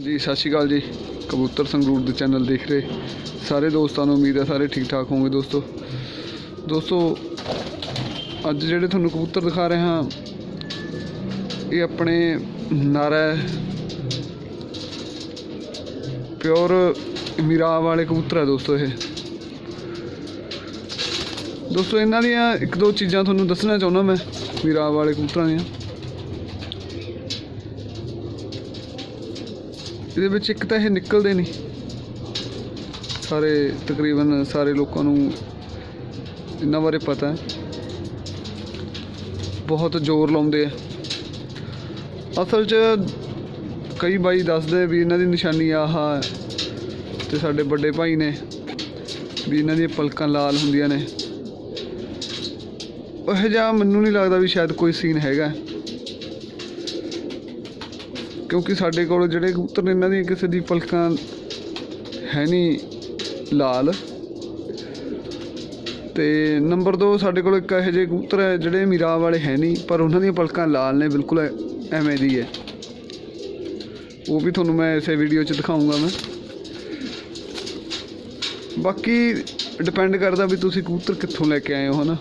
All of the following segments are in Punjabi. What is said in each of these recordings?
ਜੀ ਸਤਿ ਸ਼੍ਰੀ ਅਕਾਲ ਜੀ। ਕਬੂਤਰ ਸੰਗਰੂਰ ਦੇ ਚੈਨਲ ਦੇਖ ਰਹੇ। ਸਾਰੇ ਦੋਸਤਾਂ ਨੂੰ ਉਮੀਦ ਹੈ ਸਾਰੇ ਠੀਕ ਠਾਕ ਹੋਵੋਗੇ ਦੋਸਤੋ। ਦੋਸਤੋ, ਅੱਜ ਜਿਹੜੇ ਤੁਹਾਨੂੰ ਕਬੂਤਰ ਦਿਖਾ ਰਹੇ ਹਾਂ, ਇਹ ਆਪਣੇ ਨਾਰਾ ਪਿਓਰ ਮੀਰਾ ਵਾਲੇ ਕਬੂਤਰ ਹੈ ਦੋਸਤੋ ਇਹ। ਦੋਸਤੋ, ਇਹਨਾਂ ਦੀਆਂ ਇੱਕ ਦੋ ਚੀਜ਼ਾਂ ਤੁਹਾਨੂੰ ਦੱਸਣਾ ਚਾਹੁੰਦਾ ਮੈਂ, ਮੀਰਾ ਵਾਲੇ ਕਬੂਤਰਾਂ ਦੀਆਂ। ਇਹਦੇ ਵਿੱਚ ਇੱਕ ਤਾਂ ਇਹ ਨਿਕਲਦੇ ਨਹੀਂ। ਸਾਰੇ ਤਕਰੀਬਨ ਸਾਰੇ ਲੋਕਾਂ ਨੂੰ ਇਹਨਾਂ ਬਾਰੇ ਪਤਾ ਹੈ। ਬਹੁਤ ਜ਼ੋਰ ਲਾਉਂਦੇ ਆ। ਅਸਲ 'ਚ ਕਈ ਬਾਈ ਦੱਸਦੇ ਵੀ ਇਹਨਾਂ ਦੀ ਨਿਸ਼ਾਨੀ ਆਹ ਹੈ ਤੇ ਸਾਡੇ ਵੱਡੇ ਭਾਈ ਨੇ ਵੀ ਇਹਨਾਂ ਦੀਆਂ ਪਲਕਾਂ ਲਾਲ ਹੁੰਦੀਆਂ ਨੇ। ਉਹ ਜਿਹਾ ਮੈਨੂੰ ਨਹੀਂ ਲੱਗਦਾ ਵੀ ਸ਼ਾਇਦ ਕੋਈ ਸੀਨ ਹੈਗਾ। ਕਿਉਂਕਿ ਸਾਡੇ ਕੋਲ ਜਿਹੜੇ ਕਬੂਤਰ ਨੇ, ਇਹਨਾਂ ਦੀਆਂ ਕਿਸੇ ਦੀ ਪਲਕਾਂ ਹੈ ਨਹੀਂ ਲਾਲ। ਤੇ ਨੰਬਰ 2 ਸਾਡੇ ਕੋਲ ਇੱਕ ਇਹੋ ਜਿਹੇ ਕਬੂਤਰ ਹੈ, ਜਿਹੜੇ ਮੀਰਾ ਵਾਲੇ ਹੈ ਨਹੀਂ, ਪਰ ਉਹਨਾਂ ਦੀਆਂ ਪਲਕਾਂ ਲਾਲ ਨੇ, ਬਿਲਕੁਲ ਐਵੇਂ ਦੀ ਹੈ। ਉਹ ਵੀ ਤੁਹਾਨੂੰ ਮੈਂ ਇਸੇ ਵੀਡੀਓ 'ਚ ਦਿਖਾਉਂਗਾ ਮੈਂ। ਬਾਕੀ ਡਿਪੈਂਡ ਕਰਦਾ ਵੀ ਤੁਸੀਂ ਕਬੂਤਰ ਕਿੱਥੋਂ ਲੈ ਕੇ ਆਏ ਹੋ, ਹਨਾ?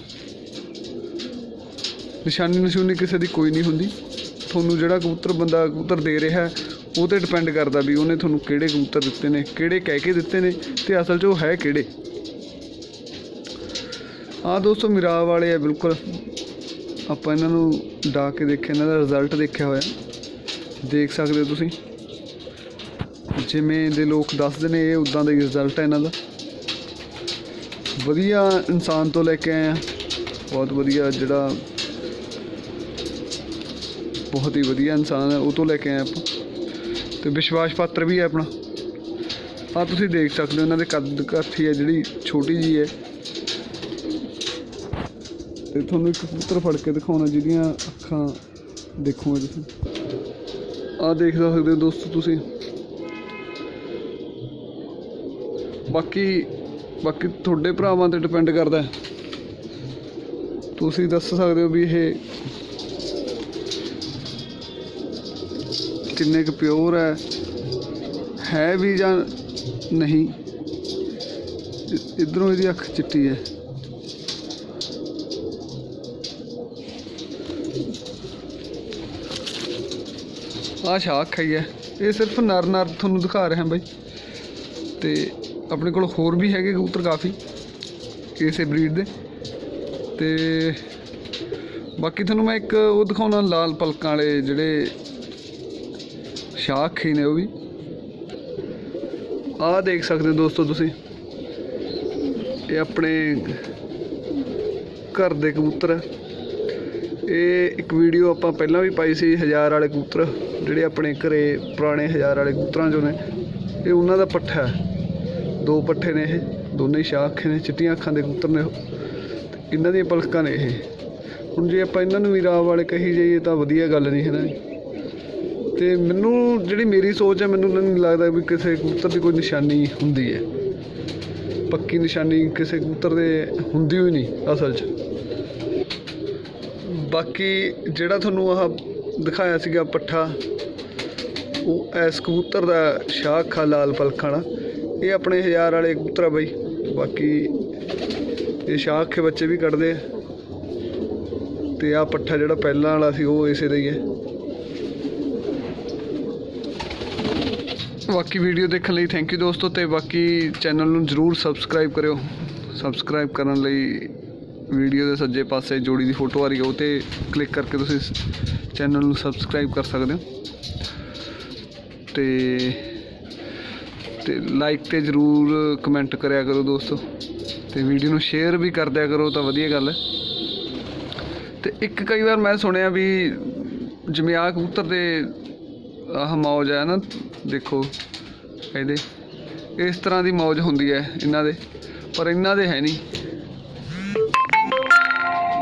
ਨਿਸ਼ਾਨੀ ਨਿਸ਼ੂਨੀ ਕਿਸੇ ਦੀ ਕੋਈ ਨਹੀਂ ਹੁੰਦੀ। ਤੁਹਾਨੂੰ ਜਿਹੜਾ ਕਬੂਤਰ ਬੰਦਾ ਕਬੂਤਰ ਦੇ ਰਿਹਾ, ਉਹ ਤੇ ਡਿਪੈਂਡ ਕਰਦਾ ਵੀ ਉਹਨੇ ਤੁਹਾਨੂੰ ਕਿਹੜੇ ਕਬੂਤਰ ਦਿੱਤੇ ਨੇ, ਕਿਹੜੇ ਕਹਿ ਕੇ ਦਿੱਤੇ ਨੇ ਤੇ ਅਸਲ 'ਚ ਉਹ ਹੈ ਕਿਹੜੇ। ਹਾਂ ਦੋਸਤੋ ਮਿਰਾਬ ਵਾਲੇ ਆ ਬਿਲਕੁਲ। ਆਪਾਂ ਇਹਨਾਂ ਨੂੰ ਡਾ ਕੇ ਦੇਖਿਆ, ਇਹਨਾਂ ਦਾ ਰਿਜ਼ਲਟ ਦੇਖਿਆ ਹੋਇਆ। ਦੇਖ ਸਕਦੇ ਹੋ ਤੁਸੀਂ। ਜਿਵੇਂ ਦੇ ਲੋਕ ਦੱਸਦੇ ਨੇ, ਇਹ ਉਦਾਂ ਦਾ ਹੀ ਰਿਜ਼ਲਟ ਹੈ ਇਹਨਾਂ ਦਾ। ਵਧੀਆ ਇਨਸਾਨ ਤੋਂ ਲੈ ਕੇ ਆਏ ਆ। ਬਹੁਤ ਵਧੀਆ ਜਿਹੜਾ ਬਹੁਤ ਹੀ ਵਧੀਆ ਇਨਸਾਨ ਹੈ, ਉਹ ਤੋਂ ਲੈ ਕੇ ਆਏ ਆਪਾਂ। ਤੇ ਵਿਸ਼ਵਾਸ ਪਾਤਰ ਵੀ ਹੈ ਆਪਣਾ। ਆ ਤੁਸੀਂ ਦੇਖ ਸਕਦੇ ਹੋ, ਇਹਨਾਂ ਦੇ ਕੱਦ ਕਾਠੀ ਹੈ, ਜਿਹੜੀ ਛੋਟੀ ਜੀ ਹੈ। ਤੇ ਤੁਹਾਨੂੰ ਇੱਕ ਕਬੂਤਰ ਫੜ ਕੇ ਦਿਖਾਉਣਾ, ਜਿਹਦੀਆਂ ਅੱਖਾਂ ਦੇਖੋਗੇ ਤੁਸੀਂ। ਆ ਦੇਖ ਸਕਦੇ ਹੋ ਦੋਸਤੋ ਤੁਸੀਂ। ਬਾਕੀ ਬਾਕੀ ਤੁਹਾਡੇ ਭਰਾਵਾਂ ਤੇ ਡਿਪੈਂਡ ਕਰਦਾ ਤੁਸੀਂ ਦੱਸ ਸਕਦੇ ਹੋ ਵੀ ਇਹ ਕਿੰਨੇ ਕੁ ਪਿਓਰ ਹੈ ਹੈ ਵੀ ਜਾਂ ਨਹੀਂ? ਇਧਰੋਂ ਇਹਦੀ ਅੱਖ ਚਿੱਟੀ ਹੈ। ਆ ਸ਼ਾਖ ਹੈ ਇਹ ਸਿਰਫ ਨਰ ਨਰ ਤੁਹਾਨੂੰ ਦਿਖਾ ਰਿਹਾ ਬਾਈ। ਤੇ ਆਪਣੇ ਕੋਲ ਹੋਰ ਵੀ ਹੈਗੇ ਕਬੂਤਰ ਕਾਫੀ, ਇਸੇ ਬਰੀਡ ਦੇ। ਤੇ ਬਾਕੀ ਤੁਹਾਨੂੰ ਮੈਂ ਇੱਕ ਉਹ ਦਿਖਾਉਣਾ, ਲਾਲ ਪਲਕਾਂ ਵਾਲੇ ਜਿਹੜੇ ਸ਼ਾਖ ਹੀ ਨੇ ਉਹ ਵੀ। ਆਹ ਦੇਖ ਸਕਦੇ ਹੋ ਦੋਸਤੋ ਤੁਸੀਂ। ਇਹ ਆਪਣੇ ਘਰ ਦੇ ਕਬੂਤਰ ਹੈ ਇਹ ਇੱਕ ਵੀਡੀਓ ਆਪਾਂ ਪਹਿਲਾਂ ਵੀ ਪਾਈ ਸੀ, ਹਜ਼ਾਰ ਵਾਲੇ ਕਬੂਤਰ, ਜਿਹੜੇ ਆਪਣੇ ਘਰੇ ਪੁਰਾਣੇ ਹਜ਼ਾਰ ਵਾਲੇ ਕਬੂਤਰਾਂ ਚੋਂ ਨੇ। ਇਹ ਉਹਨਾਂ ਦਾ ਪੱਠਾ ਹੈ। ਦੋ ਪੱਠੇ ਨੇ ਇਹ, ਦੋਨੇ ਹੀ ਸ਼ਾਖ ਨੇ ਚਿੱਟੀਆਂ ਅੱਖਾਂ ਦੇ ਕਬੂਤਰ ਨੇ ਉਹ। ਤੇ ਇਹਨਾਂ ਦੀਆਂ ਪਲਕਾਂ ਨੇ ਇਹ। ਹੁਣ ਜੇ ਆਪਾਂ ਇਹਨਾਂ ਨੂੰ ਵੀ ਰਾਵ ਵਾਲੇ ਕਹੀ ਜਾਈਏ ਤਾਂ ਵਧੀਆ ਗੱਲ ਨਹੀਂ ਹੈ ਨਾ ਤੇ ਮੈਨੂੰ ਜਿਹੜੀ ਮੇਰੀ ਸੋਚ ਹੈ, ਮੈਨੂੰ ਨਹੀਂ ਲੱਗਦਾ ਵੀ ਕਿਸੇ ਕਬੂਤਰ ਦੀ ਕੋਈ ਨਿਸ਼ਾਨੀ ਹੁੰਦੀ ਹੈ। ਪੱਕੀ ਨਿਸ਼ਾਨੀ ਕਿਸੇ ਕਬੂਤਰ ਦੇ ਹੁੰਦੀ ਹੋਈ ਨਹੀਂ, ਅਸਲ 'ਚ। ਬਾਕੀ ਜਿਹੜਾ ਤੁਹਾਨੂੰ ਆਹ ਦਿਖਾਇਆ ਸੀਗਾ ਪੱਠਾ, ਉਹ ਐਸ ਕਬੂਤਰ ਦਾ ਸ਼ਾਖਾ ਲਾਲ ਪਲਖਾਂ ਵਾਲਾ। ਇਹ ਆਪਣੇ ਹਜ਼ਾਰ ਵਾਲੇ ਕਬੂਤਰ ਆ ਬਈ। ਬਾਕੀ ਇਹ ਸ਼ਾਖ ਕੇ ਬੱਚੇ ਵੀ ਕੱਢਦੇ ਆ। ਤੇ ਆ ਪੱਠਾ ਜਿਹੜਾ ਪਹਿਲਾਂ ਵਾਲਾ ਸੀ, ਉਹ ਇਸੇ ਦਾ ਹੀ ਹੈ। ਬਾਕੀ ਵੀਡੀਓ ਦੇਖਣ ਲਈ ਥੈਂਕ ਯੂ ਦੋਸਤੋ ਤੇ ਬਾਕੀ ਚੈਨਲ ਨੂੰ ਜਰੂਰ ਸਬਸਕ੍ਰਾਈਬ ਕਰਿਓ। ਸਬਸਕ੍ਰਾਈਬ ਕਰਨ ਲਈ ਵੀਡੀਓ ਦੇ ਸੱਜੇ ਪਾਸੇ ਜੋੜੀ ਦੀ ਫੋਟੋ ਆ ਰਹੀ ਹੈ ਉਹ ਤੇ ਕਲਿੱਕ ਕਰਕੇ ਤੁਸੀਂ ਚੈਨਲ ਨੂੰ ਸਬਸਕ੍ਰਾਈਬ ਕਰ ਸਕਦੇ ਹੋ। ਤੇ ਤੇ ਲਾਈਕ ਤੇ ਜਰੂਰ ਕਮੈਂਟ ਕਰਿਆ ਕਰੋ ਦੋਸਤੋ। ਤੇ ਵੀਡੀਓ ਨੂੰ ਸ਼ੇਅਰ ਵੀ ਕਰ ਦਿਆ ਕਰੋ ਤਾਂ ਵਧੀਆ ਗੱਲ ਹੈ। ਤੇ ਇੱਕ ਕਈ ਵਾਰ ਮੈਂ ਸੁਣਿਆ ਵੀ ਜਿਵੇਂ ਆਹ ਕਬੂਤਰ ਦੇ ਆਹ ਮੌਜ ਹੈ ਨਾ, ਦੇਖੋ, ਇਹਦੇ। ਇਸ ਤਰ੍ਹਾਂ ਦੀ ਮੌਜ ਹੁੰਦੀ ਹੈ ਇਹਨਾਂ ਦੇ, ਪਰ ਇਹਨਾਂ ਦੇ ਹੈ ਨਹੀਂ।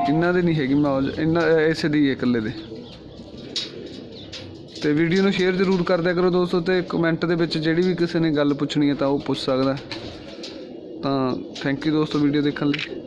ਇਹਨਾਂ ਦੇ ਨਹੀਂ ਹੈਗੀ ਮੌਜ, ਇਹਨਾਂ, ਇਸੇ ਦੀ ਹੈ ਇਕੱਲੇ ਦੇ। ਤੇ ਵੀਡੀਓ ਨੂੰ ਸ਼ੇਅਰ ਜ਼ਰੂਰ ਕਰਦਿਆ ਕਰੋ ਦੋਸਤੋ, ਤੇ ਕਮੈਂਟ ਦੇ ਵਿੱਚ ਜਿਹੜੀ ਵੀ ਕਿਸੇ ਨੇ ਗੱਲ ਪੁੱਛਣੀ ਹੈ ਤਾਂ ਉਹ ਪੁੱਛ ਸਕਦਾ। ਤਾਂ ਥੈਂਕ ਯੂ ਦੋਸਤੋ ਵੀਡੀਓ ਦੇਖਣ ਲਈ।